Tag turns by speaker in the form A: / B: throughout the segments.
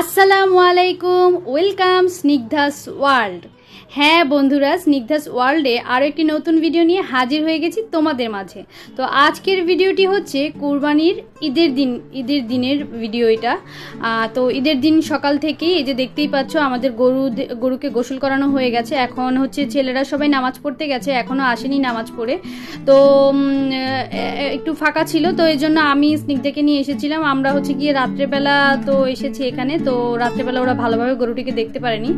A: আসসালামু আলাইকুম welcome Snigdha's world হ্যাঁ বন্ধুরা, স্নিগ্ধাস ওয়ার্ল্ডে আরও একটি নতুন ভিডিও নিয়ে হাজির হয়ে গেছি তোমাদের মাঝে। তো আজকের ভিডিওটি হচ্ছে কুরবানির ঈদের দিন, ঈদের দিনের ভিডিও এটা। তো ঈদের দিন সকাল থেকেই এই যে দেখতেই পাচ্ছ, আমাদের গরু গরুকে গোসল করানো হয়ে গেছে। এখন হচ্ছে ছেলেরা সবাই নামাজ পড়তে গেছে এখনও আসেনি নামাজ পড়ে। তো একটু ফাঁকা ছিল, তো এই জন্য আমি স্নিগ্ধাকে নিয়ে এসেছিলাম। আমরা হচ্ছে গিয়ে রাত্রেবেলা তো এসেছি এখানে, তো রাত্রেবেলা ওরা ভালোভাবে গরুটিকে দেখতে পারেনি।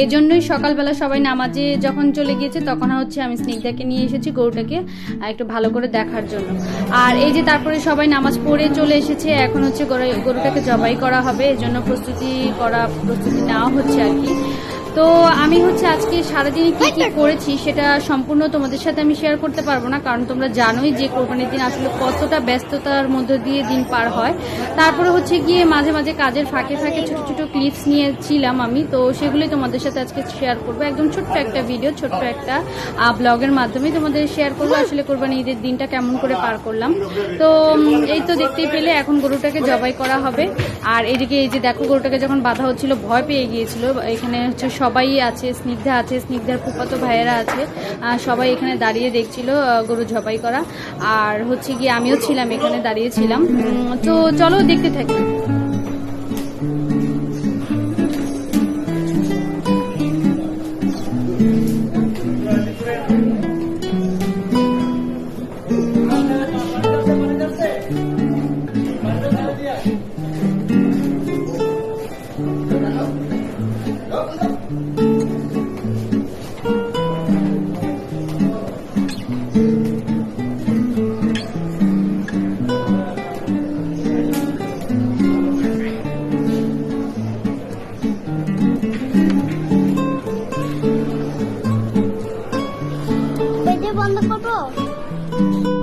A: এই জন্যই সকালবেলা সবাই নামাজে যখন চলে গিয়েছে, তখন হচ্ছে আমি স্নিগ্ধাকে নিয়ে এসেছি গরুটাকে একটু ভালো করে দেখার জন্য। আর এই যে তারপরে সবাই নামাজ পড়ে চলে এসেছে, এখন হচ্ছে গরু- গরুটাকে জবাই করা হবে। এজন্য জন্য প্রস্তুতি করা প্রস্তুতি নেওয়া হচ্ছে আর কি। তো আমি হচ্ছে আজকে সারাদিনে কি কি করেছি সেটা সম্পূর্ণ তোমাদের সাথে আমি শেয়ার করতে পারব না, কারণ তোমরা জানোই যে কোরবানির দিন আসলে কতটা ব্যস্ততার মধ্য দিয়ে দিন পার হয়। তারপরে হচ্ছে গিয়ে মাঝে মাঝে কাজের ফাঁকে ফাঁকে ছোট ছোট ক্লিপস নিয়েছিলাম আমি, তো সেগুলোই তোমাদের সাথে আজকে শেয়ার করব। একদম ছোট্ট একটা ভিডিও ছোট্ট একটা ব্লগের মাধ্যমে তোমাদের শেয়ার করব আসলে কোরবানি ঈদের দিনটা কেমন করে পার করলাম। তো এই তো দেখতেই পেলে এখন গরুটাকে জবাই করা হবে। আর এদিকে এই যে দেখো গরুটাকে যখন বাধা হচ্ছিল ভয় পেয়ে গিয়েছিল, এখানে হচ্ছে সবাই আছে, স্নিগ্ধা আছে, স্নিগ্ধার ফুপাতো ভাইয়েরা আছে সবাই এখানে দাঁড়িয়ে দেখছিল গরু ঝপাই করা। আর হচ্ছে গিয়ে আমিও ছিলাম, এখানে দাঁড়িয়েছিলাম তো চলো দেখতে থাকি।
B: বন্ধ করব?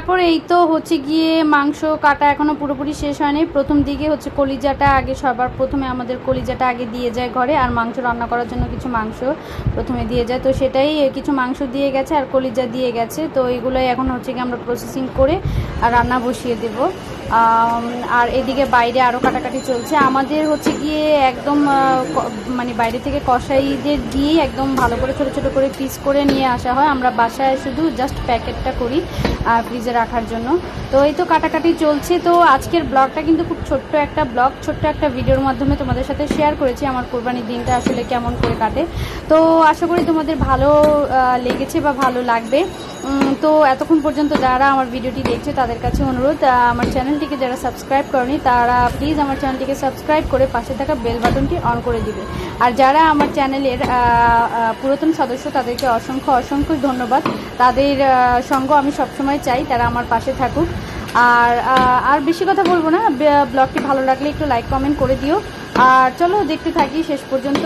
A: তারপর এই তো হচ্ছে গিয়ে মাংস কাটা এখনও পুরোপুরি শেষ হয়নি। প্রথম দিকে হচ্ছে কলিজাটা আগে সবার প্রথমে আমাদের কলিজাটা আগে দিয়ে যায় ঘরে আর মাংস রান্না করার জন্য কিছু মাংস প্রথমে দিয়ে যায়। তো সেটাই কিছু মাংস দিয়ে গেছে আর কলিজা দিয়ে গেছে। তো এইগুলোই এখন হচ্ছে গিয়ে আমরা প্রসেসিং করে আর রান্না বসিয়ে দেবো। আর এদিকে বাইরে আরও কাটাকাটি চলছে। আমাদের হচ্ছে গিয়ে একদম মানে বাইরে থেকে কষাইদের দিয়েই একদম ভালো করে ছোটো ছোটো করে পিস করে নিয়ে আসা হয়। আমরা বাসায় শুধু জাস্ট প্যাকেটটা করি ফ্রিজে রাখার জন্য। তো এই তো কাটাকাটি চলছে। তো আজকের ব্লগটা কিন্তু খুব ছোট্ট একটা ব্লগ, ছোট্ট একটা ভিডিওর মাধ্যমে তোমাদের সাথে শেয়ার করেছি আমার কোরবানির দিনটা আসলে কেমন করে কাটে। তো আশা করি তোমাদের ভালো লেগেছে বা ভালো লাগবে। তো এতক্ষণ পর্যন্ত যারা আমার ভিডিওটি দেখছে, তাদের কাছে অনুরোধ আমার চ্যানেলটিকে যারা সাবস্ক্রাইব করেনি, তারা প্লিজ আমার চ্যানেলটিকে সাবস্ক্রাইব করে পাশে থাকা বেল বাটনটি অন করে দিবে। আর যারা আমার চ্যানেলের পুরাতন সদস্য, তাদেরকে অসংখ্য অসংখ্য ধন্যবাদ। তাদের সঙ্গ আমি সবসময় চাই, তারা আমার পাশে থাকুক। আর আর বেশি কথা বলব না ব্লগটি ভালো লাগলে একটু লাইক কমেন্ট করে দিও। আর চলো দেখতে থাকি শেষ পর্যন্ত।